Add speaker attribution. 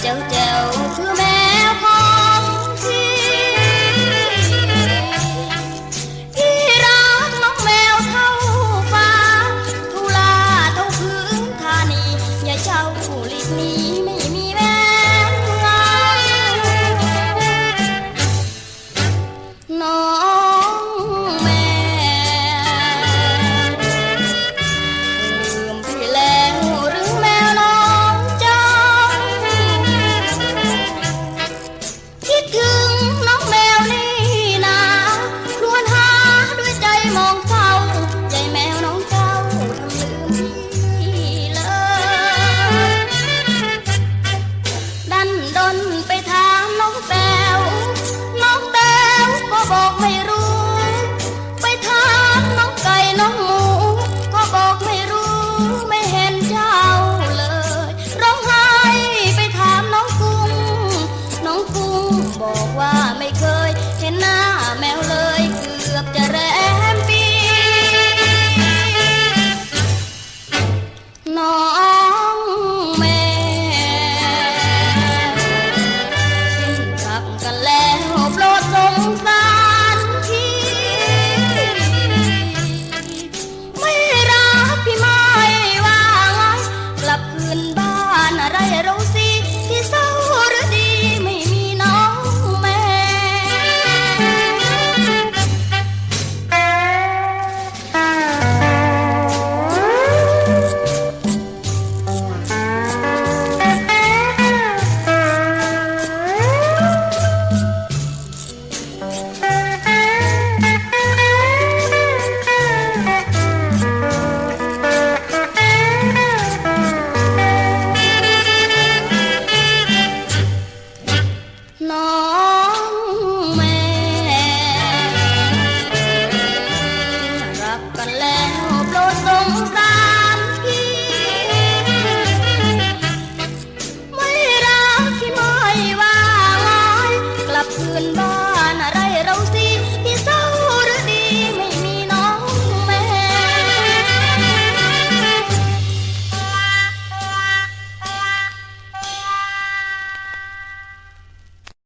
Speaker 1: เจ้าเจ้าคือแมวของพี่พี่รักแมวเท่าฟ้าทุลาเท่าพื้นธานีอย่าเจ้าลิดนี้ Thank you.